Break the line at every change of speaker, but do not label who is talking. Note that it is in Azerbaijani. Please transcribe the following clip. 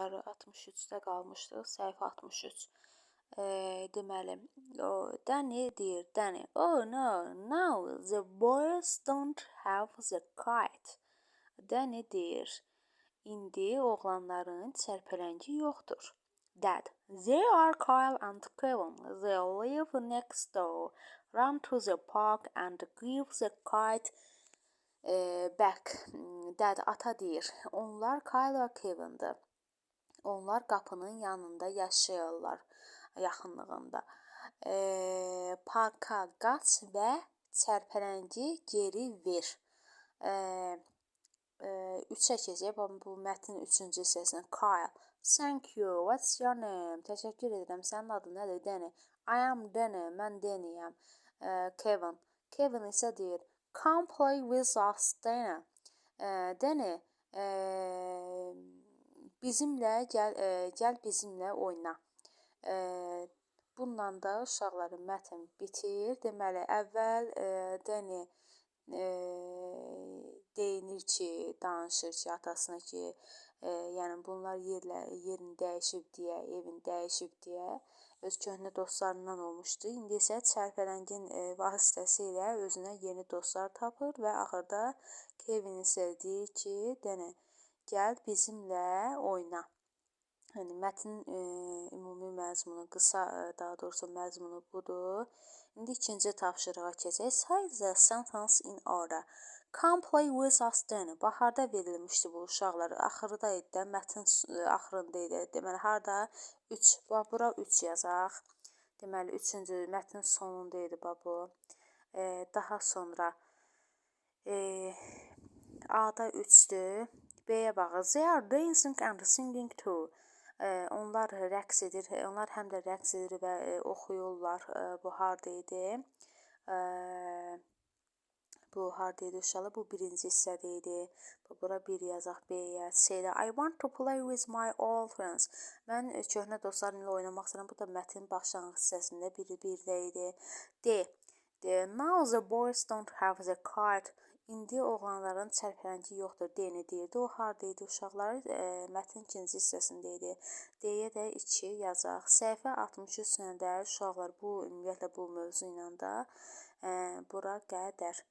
63-də qalmışdıq, səhifə 63. E, deməli, o Danny deyir, Danny, "Oh no, now the boys don't have the kite." Danny deyir, indi oğlanların çərpələngi yoxdur. Dad, they are Kyle and Kevin. They live next door. Run to the park and give the kite e, back. Dad ata deyir, onlar Kyle və Kevindir. Onlar qapının yanında yaşayırlar, yaxınlığında. E, parka qaç və çərpələngi geri ver. E, e, 3-ə keçək. Bu mətnin 3-cü hissəsini. Kyle. Thank you. What's your name? Təşəkkür edirəm. Sənin adın nədir? Danny. I am Danny. Mən Dannyəm. E, Kevin. Kevin isə deyir, Come play with us, Danny. E, Danny, e, Bizimlə gəl, e, gəl bizimlə oyna. E, bununla da uşaqların mətn bitir. Deməli, əvvəl e, Deni deyinir ki, danışır ki, atasına ki, yəni bunlar yerlə yerini dəyişib deyə, evini dəyişib deyə öz köhnə dostlarından olmuşdu. İndi isə çərpələngin vasitəsilə özünə yeni dostlar tapır və axırda Kevin isə deyir ki, Deni gəl bizimlə oyna. Yəni mətnin e, ümumi məzmunu, qısa e, daha doğrusu məzmunu budur. İndi ikinci tapşırığa keçək. Say the sentence in order. Come play with us then. Baharda verilmişdi bu uşaqlar. Axırda idi də, mətn e, axırında idi. Deməli harda 3. Bax bura 3 yazaq. Deməli 3-cü mətnin sonunda idi bax bu. E, daha sonra e, A-da 3-dür. B-yə baxın. They are dancing and singing too. E, onlar rəqs edir. Onlar həm də rəqs edir və e, oxuyurlar. E, bu harda idi? E, bu harda idi uşaqlar? Bu birinci hissədə idi. Bura bir yazaq B-yə. C-də I want to play with my old friends. Mən köhnə dostlarımla oynamaq istəyirəm. Bu da mətnin başlanğıc hissəsində biri birdə idi. D. D. Now the boys don't have the card. İndi oğlanların çərpəngi yoxdur, D-ni deyirdi. O harda idi uşaqlar? E, mətnin ikinci hissəsində idi. D-yə də 2 yazaq. Səhifə 63-də uşaqlar bu ümumiyyətlə bu mövzu ilə də e, bura qədər.